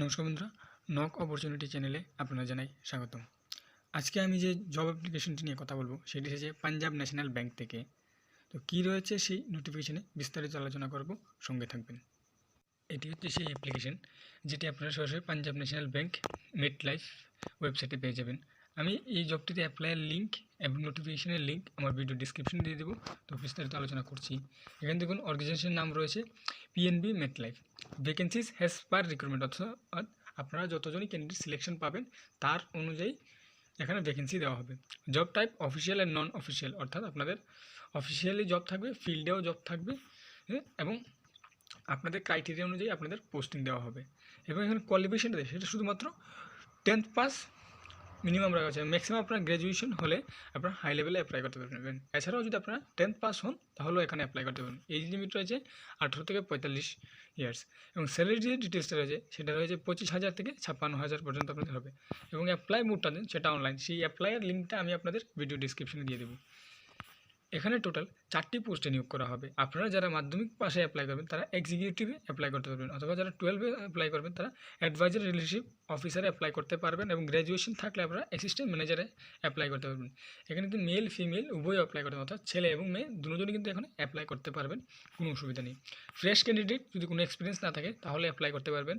নমস্কার বন্ধুরা knock opportunity চ্যানেলে আপনারা জানাই স্বাগতম। আজকে আমি যে জব অ্যাপ্লিকেশনটি নিয়ে কথা বলব, সেটি এসেছে পাঞ্জাব ন্যাশনাল ব্যাংক থেকে। তো কী রয়েছে সেই নোটিফিকেশনে বিস্তারিত আলোচনা করব, সঙ্গে থাকবেন। এটি হচ্ছে সেই অ্যাপ্লিকেশন যেটি আপনারা সরাসরি Punjab national bank Met Life ওয়েবসাইটে পেয়ে যাবেন। আমি এই জবটিতে অ্যাপ্লাইয়ের লিঙ্ক এবং নোটিফিকেশনের লিঙ্ক আমার ভিডিও ডিসক্রিপশনে দিয়ে দেবো। তো বিস্তারিত আলোচনা করছি। এখানে দেখুন অর্গানাইজেশনের নাম রয়েছে PNB Met Life vacancies has per recruitment অর্থাৎ আপনারা যতজনই ক্যান্ডিডেট সিলেকশন পাবেন তার অনুযায়ী এখানে ভ্যাকেন্সি দেওয়া হবে। Job type official and non official অর্থাৎ আপনাদের অফিসিয়ালি জব থাকবে ফিল্ডেও জব থাকবে হ্যাঁ, এবং আপনাদের ক্রাইটেরিয়া অনুযায়ী আপনাদের পোস্টিং দেওয়া হবে। এবং এখানে কোয়ালিফিকেশনটা সেটা শুধুমাত্র টেন্থ পাস মিনিমাম রাখা আছে। ম্যাক্সিমাম আপনার গ্র্যাজুয়েশন হলে আপনার হাই লেভেলে অ্যাপ্লাই করতে পারবেন। এছাড়াও যদি আপনার টেন্থ পাস হন, তাহলেও এখানে অ্যাপ্লাই করতে পারবেন। এই লিমিট রয়েছে আঠেরো থেকে পঁয়তাল্লিশ ইয়ার্স এবং স্যালারি যে ডিটেলসটা রয়েছে, সেটা রয়েছে পঁচিশ হাজার থেকে ছাপ্পান্ন হাজার পর্যন্ত আপনাদের হবে। এবং অ্যাপ্লাই মুডটা দিন, সেটা অনলাইন সেই অ্যাপ্লাইয়ের লিঙ্কটা আমি আপনাদের ভিডিও ডিসক্রিপশনে দিয়ে দেবো। এখানে টোটাল চারটি পোস্টে নিয়োগ করা হবে। আপনারা যারা মাধ্যমিক পাশে অ্যাপ্লাই করবেন, তারা এক্সিকিউটিভে অ্যাপ্লাই করতে পারবেন, অথবা যারা টুয়েলভে অ্যাপ্লাই করবেন, তারা অ্যাডভাইজার রিলেশনশিপ অফিসারে অ্যাপ্লাই করতে পারবেন এবং গ্র্যাজুয়েশন থাকলে আপনারা অ্যাসিস্ট্যান্ট ম্যানেজারে অ্যাপ্লাই করতে পারবেন। এখানে কিন্তু মেল ফিমেল উভয় অ্যাপ্লাই করতে অর্থাৎ ছেলে এবং মেয়ে দুজনই কিন্তু এখানে অ্যাপ্লাই করতে পারবেন, কোনো অসুবিধা নেই। ফ্রেশ ক্যান্ডিডেট যদি কোনো এক্সপিরিয়েন্স না থাকে, তাহলে অ্যাপ্লাই করতে পারবেন।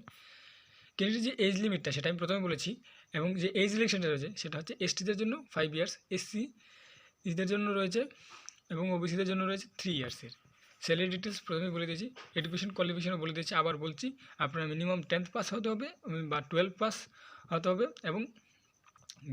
ক্যান্ডিডেট যে এজ লিমিটটা সেটা আমি প্রথমে বলেছি, এবং যে এজ রিলেকশনটা রয়েছে, সেটা হচ্ছে এসটিদের জন্য ফাইভ ইয়ার্স এসসি ইদের জন্য রয়েছে এবং ওবিসিদের জন্য রয়েছে থ্রি ইয়ার্সের স্যালারি ডিটেলস প্রথমে বলে দিয়েছি এডুকেশন কোয়ালিফিকেশনও বলে দিয়েছি, আবার বলছি আপনার মিনিমাম টেন্থ পাস হতে হবে বা টুয়েলভ পাস হতে হবে এবং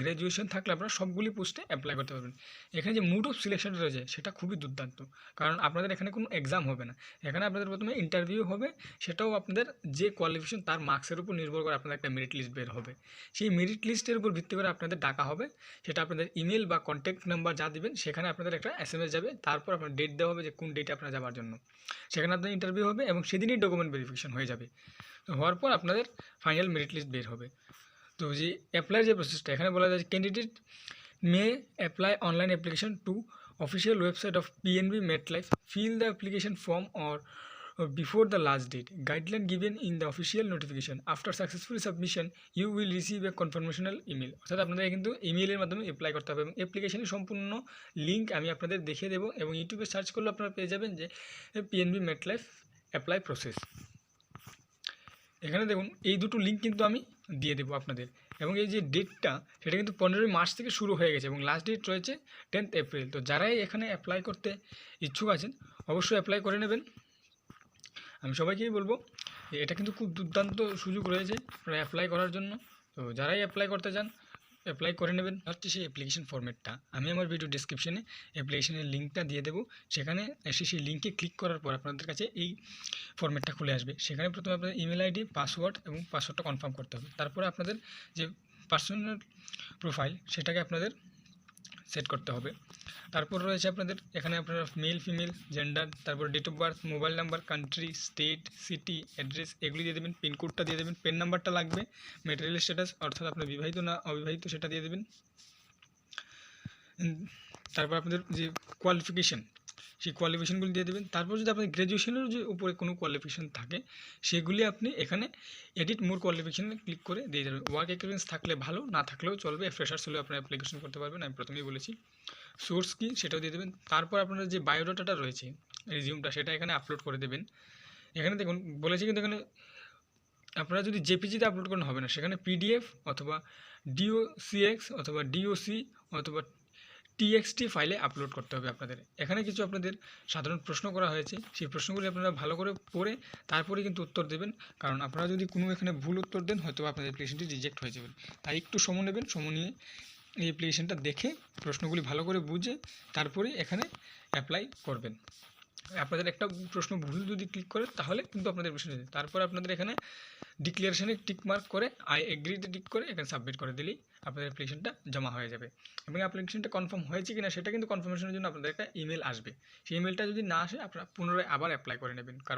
গ্র্যাজুয়েশন থাকলে আপনারা সবগুলি পোস্টে অ্যাপ্লাই করতে পারবেন। এখানে যে মুড অফ সিলেকশন রয়েছে, সেটা খুবই দুর্দান্ত। কারণ আপনাদের এখানে কোনো এক্সাম হবে না। এখানে আপনাদের প্রথমে ইন্টারভিউ হবে, সেটাও আপনাদের যে কোয়ালিফিকেশন তার মার্কসের উপর নির্ভর করে আপনাদের একটা মেরিট লিস্ট বের হবে। সেই মেরিট লিস্টের উপর ভিত্তি করে আপনাদের ডাকা হবে, সেটা আপনাদের ইমেল বা কন্ট্যাক্ট নাম্বার যা দিবেন, সেখানে আপনাদের একটা এস যাবে, তারপর আপনার ডেট দেওয়া হবে যে কোন ডেটে আপনারা যাওয়ার জন্য। সেখানে আপনাদের ইন্টারভিউ হবে এবং সেদিনই ডকুমেন্ট ভেরিফিকেশন হয়ে যাবে। হওয়ার পর আপনাদের ফাইনাল মেরিট লিস্ট বের হবে। তো যে অ্যাপ্লাইয়ের যে প্রসেসটা এখানে বলা যায় candidate may apply online application to official website of PNB Met Life fill the application form or before the last date. Guideline given in the official notification. After successful submission, you will receive a confirmational email. অর্থাৎ আপনাদের কিন্তু ইমেলের মাধ্যমে apply করতে হবে এবং অ্যাপ্লিকেশনের সম্পূর্ণ লিঙ্ক আমি আপনাদের দেখিয়ে দেবো এবং ইউটিউবে সার্চ করলে আপনারা পেয়ে যাবেন যে PNB Met Life apply process এখানে দেখুন, এই দুটো লিঙ্ক কিন্তু আমি দিয়ে দেবো আপনাদের। এবং এই যে ডেটটা সেটা কিন্তু পনেরোই মার্চ থেকে শুরু হয়ে গেছে এবং লাস্ট ডেট রয়েছে টেন্থ এপ্রিল তো যারাই এখানে অ্যাপ্লাই করতে ইচ্ছুক আছেন, অবশ্যই অ্যাপ্লাই করে নেবেন। আমি সবাইকেই বলব, এটা কিন্তু খুব দুর্দান্ত সুযোগ রয়েছে অ্যাপ্লাই করার জন্য। তো যারাই অ্যাপ্লাই করতে চান অ্যাপ্লাই করে নেবেন। হচ্ছে সেই অ্যাপ্লিকেশন ফর্মেটটা আমি আমার ভিডিও ডিসক্রিপশনে অ্যাপ্লিকেশনের লিঙ্কটা দিয়ে দেবো। সেখানে এসে সেই লিঙ্কে ক্লিক করার পর আপনাদের কাছে এই ফর্মেটটা খুলে আসবে। সেখানে প্রথমে আপনাদের ইমেল আইডি পাসওয়ার্ড এবং পাসওয়ার্ডটা কনফার্ম করতে হবে। তারপরে আপনাদের যে পার্সোনাল প্রোফাইল সেটাকে আপনাদের সেট করতে হবে। তারপর রয়েছে আপনাদের, এখানে আপনারা মেল ফিমেল জেন্ডার তারপর date of birth mobile number country state city address এগুলি দিয়ে দেবেন পিনকোডটা দিয়ে দেবেন পেন নাম্বারটা লাগবে মেটেরিয়াল স্ট্যাটাস অর্থাৎ আপনার বিবাহিত না অবিবাহিত সেটা দিয়ে দেবেন। তারপর আপনাদের যে কোয়ালিফিকেশন সেই কোয়ালিফিকেশনগুলি দিয়ে দেবেন। তারপর যদি আপনার গ্র্যাজুয়েশনের যে উপরে কোনো কোয়ালিফিকেশন থাকে, সেগুলি আপনি এখানে এডিট মোর কোয়ালিফিকেশনে ক্লিক করে দিয়ে দেবেন। ওয়ার্ক এক্সপিরিয়েন্স থাকলে ভালো, না থাকলেও চলবে। ফ্রেশার্স হলেও আপনার অ্যাপ্লিকেশন করতে পারবেন, আমি প্রথমেই বলেছি। সোর্স কি সেটাও দিয়ে দেবেন। তারপর আপনার যে বায়োডাটাটা রয়েছে রিজিউমটা সেটা এখানে আপলোড করে দেবেন। এখানে দেখুন, বলেছি কিন্তু এখানে আপনারা যদি জেপিজিতে আপলোড করেন, হবে না। সেখানে পিডিএফ অথবা ডিওসিএক্স অথবা ডিওসি অথবা টিএক্সটি ফাইলে আপলোড করতে হবে আপনাদের। এখানে কিছু আপনাদের সাধারণ প্রশ্ন করা হয়েছে। সেই প্রশ্নগুলি আপনারা ভালো করে পড়ে তারপরে কিন্তু উত্তর দেবেন। কারণ আপনারা যদি কোনো এখানে ভুল উত্তর দেন হয়তো আপনাদের অ্যাপ্লিকেশনটি রিজেক্ট হয়ে যাবে। তাই একটু সময় নেবেন, সময় নিয়ে এই অ্যাপ্লিকেশনটা দেখে প্রশ্নগুলি ভালো করে বুঝে তারপরে এখানে অ্যাপ্লাই করবেন। আপনাদের একটা প্রশ্ন ভুল যদি ক্লিক করে তাহলে কিন্তু আপনাদের প্রশ্ন তারপর আপনাদের এখানে ডিক্লারেশনে টিক মার্ক করে আই এগ্রিতে টিক করে এখানে সাবমিট করে দিলেই আপনাদের অ্যাপ্লিকেশনটা জমা হয়ে যাবে। এবং অ্যাপ্লিকেশনটা কনফার্ম হয়েছে কিনা সেটা কিন্তু কনফার্মেশনের জন্য আপনাদের একটা ইমেল আসবে। সেই ইমেলটা যদি না আসে, আপনারা পুনরায় আবার অ্যাপ্লাই করে নেবেন। কারণ